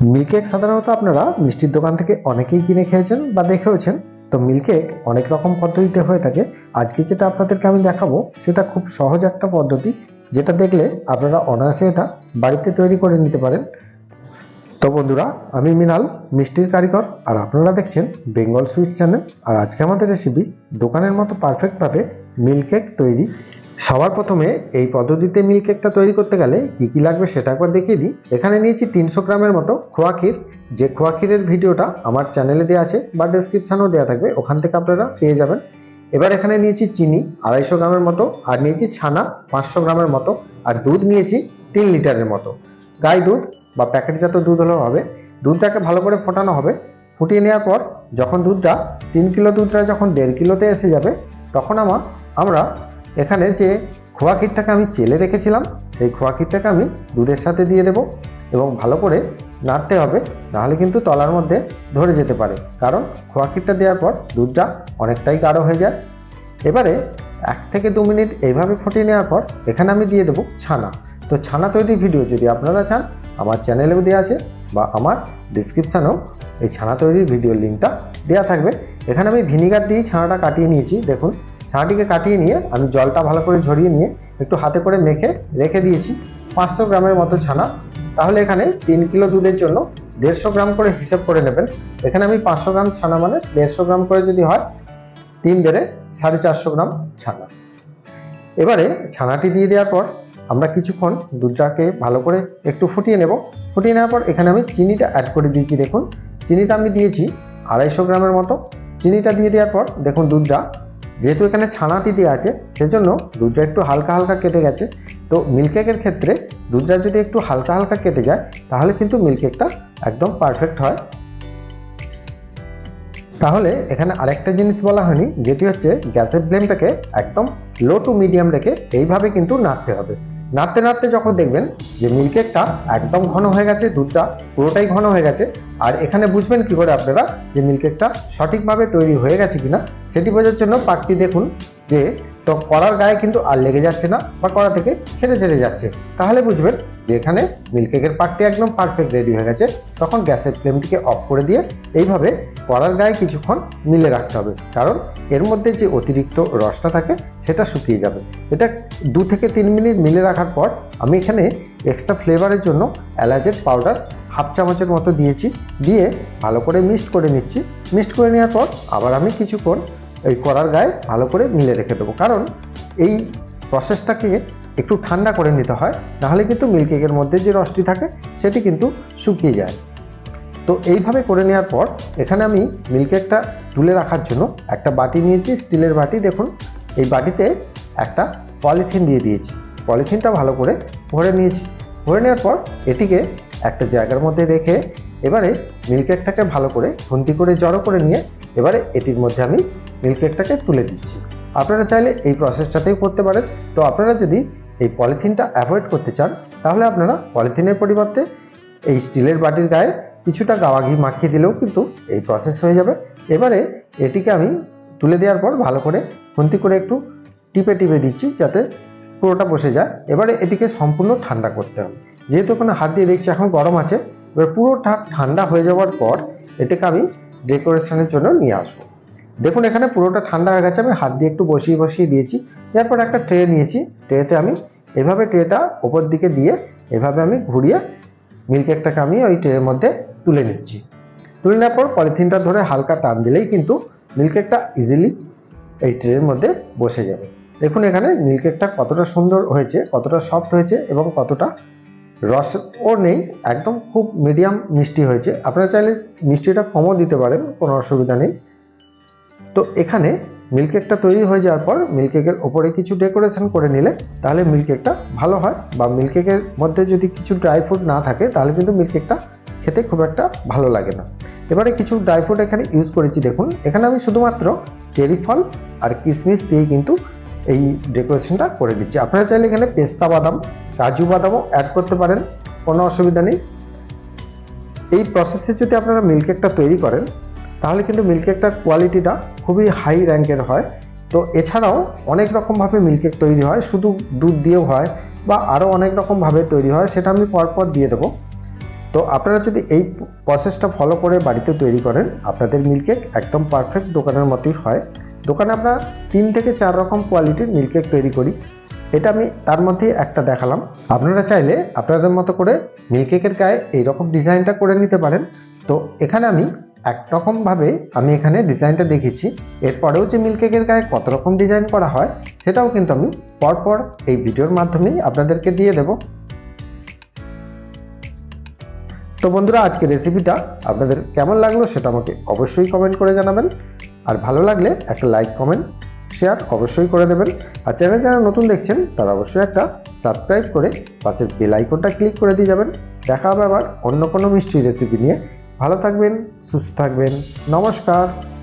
Milk cake সাধারণত আপনারা মিষ্টির দোকান থেকে অনেকেই কিনে খেয়েছেন বা দেখেওছেন। তো মিল্কেক অনেক রকম পদ্ধতিতে হয়ে থাকে। আজকে যেটা আপনাদেরকে আমি দেখাবো, সেটা খুব সহজ একটা পদ্ধতি, যেটা দেখলে আপনারা অনায়াসে এটা বাড়িতে তৈরি করে নিতে পারেন। তো বন্ধুরা, আমি মিনাল, মিষ্টির কারিগর, আর আপনারা দেখছেন বেঙ্গল সুইটস চ্যানেল। আর আজকে আমাদের রেসিপি দোকানের মতো পারফেক্টভাবে মিল্ক কেক তৈরি। সবার প্রথমে এই পদ্ধতিতে মিল্ক কেকটা তৈরি করতে গেলে কী কী লাগবে সেটা একবার দেখিয়ে দিই। এখানে নিয়েছি তিনশো গ্রামের মতো খোয়া ক্ষীর। যে খোয়া ক্ষীরের ভিডিওটা আমার চ্যানেলে দেওয়া আছে বা ডেসক্রিপশানেও দেওয়া থাকবে, ওখান থেকে আপনারা পেয়ে যাবেন। এবার এখানে নিয়েছি চিনি আড়াইশো গ্রামের মতো আর নিয়েছি ছানা পাঁচশো গ্রামের মতো আর দুধ নিয়েছি তিন লিটারের মতো। গাই দুধ বা প্যাকেটজাত দুধ হলেও হবে। দুধটাকে ভালো করে ফোটানো হবে। ফুটিয়ে নেওয়ার পর যখন দুধটা তিন কিলো দুধটা যখন দেড় কিলোতে এসে যাবে, তখন আমার আমরা এখানে যে খোয়া ক্ষীরটাকে আমি চেলে রেখেছিলাম সেই খোয়া ক্ষীরটাকে আমি দুধের সাথে দিয়ে দেব এবং ভালো করে নাড়তে হবে, নাহলে কিন্তু তলার মধ্যে ধরে যেতে পারে। কারণ খোয়া ক্ষীরটা দেওয়ার পর দুধটা অনেকটাই গাঢ় হয়ে যায়। এবারে এক থেকে দু মিনিট এইভাবে ফুটিয়ে নেওয়ার পর এখানে আমি দিয়ে দেবো ছানা। তো ছানা তৈরির ভিডিও যদি আপনারা চান, আমার চ্যানেলেও দেওয়া আছে বা আমার ডিসক্রিপশানেও এই ছানা তৈরির ভিডিওর লিঙ্কটা দেওয়া থাকবে। এখানে আমি ভিনিগার দিয়ে ছানাটা কাটিয়ে নিয়েছি। দেখুন ছানাটিকে কাটিয়ে নিয়ে আমি জলটা ভালো করে ঝরিয়ে নিয়ে একটু হাতে করে মেখে রেখে দিয়েছি পাঁচশো গ্রামের মতো ছানা। তাহলে এখানে তিন কিলো দুধের জন্য দেড়শো গ্রাম করে হিসেব করে নেবেন। এখানে আমি পাঁচশো গ্রাম ছানা মানে দেড়শো গ্রাম করে যদি হয়, তিন দেড়ে সাড়ে চারশো গ্রাম ছানা। এবারে ছানাটি দিয়ে দেওয়ার পর আমরা কিছুক্ষণ দুধটাকে ভালো করে একটু ফুটিয়ে নেব। ফুটিয়ে নেওয়ার পর এখানে আমি চিনিটা অ্যাড করে দিয়েছি, দেখুন। চিনিটা আমি দিয়েছি আড়াইশো গ্রামের মতো। চিনিটা দিয়ে দেওয়ার পর দেখুন দুধটা যেহেতু এখানে ছানাটি দিয়ে আছে, সেজন্য দুধটা একটু হালকা হালকা কেটে গেছে। তো মিল্কেকের ক্ষেত্রে দুধটা যদি একটু হালকা হালকা কেটে যায়, তাহলে কিন্তু মিল্কেকটা একদম পারফেক্ট হয়। তাহলে এখানে আরেকটা জিনিস বলা হয়নি, যেটি হচ্ছে গ্যাসের ফ্লেমটাকে একদম লো টু মিডিয়াম রেখে এইভাবে কিন্তু নাড়তে হবে। নাড়তে নাড়তে যখন দেখবেন যে মিল্কেকটা একদম ঘন হয়ে গেছে, দুধটা পুরোটাই ঘন হয়ে গেছে, আর এখানে বুঝবেন কি করে আপনারা যে মিল্কেকটা সঠিকভাবে তৈরি হয়ে গেছে কিনা, সেটি বোঝার জন্য পাকটি দেখুন যে তো কড়ার গায়ে কিন্তু আর লেগে যাচ্ছে না বা কড়া থেকে ছেড়ে ছেড়ে যাচ্ছে। তাহলে বুঝবেন যে এখানে মিল্কেকের পাকটি একদম পারফেক্ট রেডি হয়ে গেছে। তখন গ্যাসের ফ্লেমটিকে অফ করে দিয়ে এইভাবে কড়ার গায়ে কিছুক্ষণ মিলে রাখতে হবে। কারণ এর মধ্যে যে অতিরিক্ত রসটা থাকে, সেটা শুকিয়ে যাবে। এটা দু থেকে তিন মিনিট মিলে রাখার পর আমি এখানে এক্সট্রা ফ্লেভারের জন্য এলাচের পাউডার হাফ চামচের মতো দিয়েছি। দিয়ে ভালো করে মিক্সড করে নিচ্ছি। মিক্সড করে নেওয়ার পর আবার আমি কিছুক্ষণ এই কড়ার গায়ে ভালো করে মিলে রেখে দেবো। কারণ এই প্রসেসটাকে একটু ঠান্ডা করে নিতে হয়, নাহলে কিন্তু মিল্ক কেকের মধ্যে যে রসটি থাকে, সেটি কিন্তু শুকিয়ে যায়। তো এইভাবে করে নেওয়ার পর, এখানে আমি মিল্ক কেকটা তুলে রাখার জন্য একটা বাটি নিয়েছি, স্টিলের বাটি। দেখুন, এই বাটিতে একটা পলিথিন দিয়ে দিয়েছি। পলিথিনটা ভালো করে ভরে নিয়েছি। ভরে নেওয়ার পর, এটিকে একটা জায়গার মধ্যে রেখে এবারে মিল্ক কেকটাকে ভালো করে খুন্তি করে জড়ো করে নিয়ে এবারে এটির মধ্যে আমি মিল্ক কেকটাকে তুলে দিচ্ছি। আপনারা চাইলে এই প্রসেসটাতেই করতে পারেন। তো আপনারা যদি এই পলিথিনটা অ্যাভয়েড করতে চান, তাহলে আপনারা পলিথিনের পরিবর্তে এই স্টিলের বাটির গায়ে কিছুটা গাওয়া ঘি মাখিয়ে দিলেও কিন্তু এই প্রসেস হয়ে যাবে। এবারে এটিকে আমি তুলে দেওয়ার পর ভালো করে খুন্তি করে একটু টিপে টিপে দিচ্ছি যাতে পুরোটা বসে যায়। এবারে এটিকে সম্পূর্ণ ঠান্ডা করতে হবে। যেহেতু ওখানে হাত দিয়ে দেখছি এখন গরম আছে এবার পুরোটা ঠান্ডা হয়ে যাওয়ার পর এটাকে আমি ডেকোরেশনের জন্য নিয়ে আসব। দেখুন এখানে পুরোটা ঠান্ডা হয়ে গেছে, আমি হাত দিয়ে একটু বসিয়ে বসিয়ে দিয়েছি। এরপর একটা ট্রে নিয়েছি ট্রেতে আমি এভাবে ট্রেটা ওপর দিকে দিয়ে এভাবে আমি ঘুরিয়ে মিল্ক কেকটাকে আমি ওই ট্রের মধ্যে তুলে নিচ্ছি। তুলে নেওয়ার পর পলিথিনটা ধরে হালকা টান দিলেই কিন্তু মিল্ক কেকটা ইজিলি এই ট্রের মধ্যে বসে যাবে। দেখুন এখানে মিল্ক কেকটা কতটা সুন্দর হয়েছে, কতটা সফট হয়েছে এবং কতটা রস ও নেই, একদম খুব মিডিয়াম মিষ্টি হয়েছে। আপনারা চাইলে মিষ্টিটা কমও দিতে পারেন, কোনো অসুবিধা নেই। তো এখানে মিল্ক কেকটা তৈরি হয়ে যাওয়ার পর মিল্ক কেকের ওপরে কিছু ডেকোরেশন করে নিলে তাহলে মিল্ক কেকটা ভালো হয়। বা মিল্ক কেকের মধ্যে যদি কিছু ড্রাই ফ্রুট না থাকে, তাহলে কিন্তু মিল্ক কেকটা খেতে খুব একটা ভালো লাগে না। এবারে কিছু ড্রাই ফ্রুট এখানে ইউজ করেছি, দেখুন। এখানে আমি শুধুমাত্র চেরি ফল আর কিশমিশ দিয়ে কিন্তু এই ডেকোরেশনটা করে দিচ্ছি। আপনারা চাইলে এখানে পেস্তা বাদাম, কাজু বাদামও অ্যাড করতে পারেন, কোনো অসুবিধা নেই। এই প্রসেসে যদি আপনারা মিল্ক কেকটা তৈরি করেন, তাহলে কিন্তু মিল্ক কেকটার কোয়ালিটিটা খুবই হাই র্যাঙ্কের হয়। তো এছাড়াও অনেক রকমভাবে মিল্ক কেক তৈরি হয়, শুধু দুধ দিয়েও হয় বা আরও অনেক রকমভাবে তৈরি হয়, সেটা আমি পরপর দিয়ে দেবো। তো আপনারা যদি এই প্রসেসটা ফলো করে বাড়িতে তৈরি করেন, আপনাদের মিল্ক কেক একদম পারফেক্ট দোকানের মতোই হয়। দোকানে আমরা তিন থেকে চার রকম কোয়ালিটির মিল্ক কেক তৈরি করি। এটা আমি তার মধ্যে একটা দেখালাম। আপনারা চাইলে আপনাদের মতো করে মিল্ক কেকের গায়ে এইরকম ডিজাইনটা করে নিতে পারেন। তো এখানে আমি একরকমভাবে আমি এখানে ডিজাইনটা দেখেছি এরপরেও যে মিল্ক কেকের গায়ে কত রকম ডিজাইন করা হয়, সেটাও কিন্তু আমি পরপর এই ভিডিওর মাধ্যমেই আপনাদেরকে দিয়ে দেব। তো বন্ধুরা, আজকের রেসিপিটা আপনাদের কেমন লাগল সেটা আমাকে অবশ্যই কমেন্ট করে জানাবেন। আর ভালো লাগলে একটা লাইক কমেন্ট শেয়ার অবশ্যই করে দেবেন। আর চ্যানেল যারা নতুন দেখছেন, তারা অবশ্যই একটা সাবস্ক্রাইব করে পাশের বেল আইকনটা ক্লিক করে দিয়ে যাবেন। দেখা হবে আবার অন্য কোনো মিষ্টি রেসিপি নিয়ে। ভালো থাকবেন, সুস্থ থাকবেন। নমস্কার।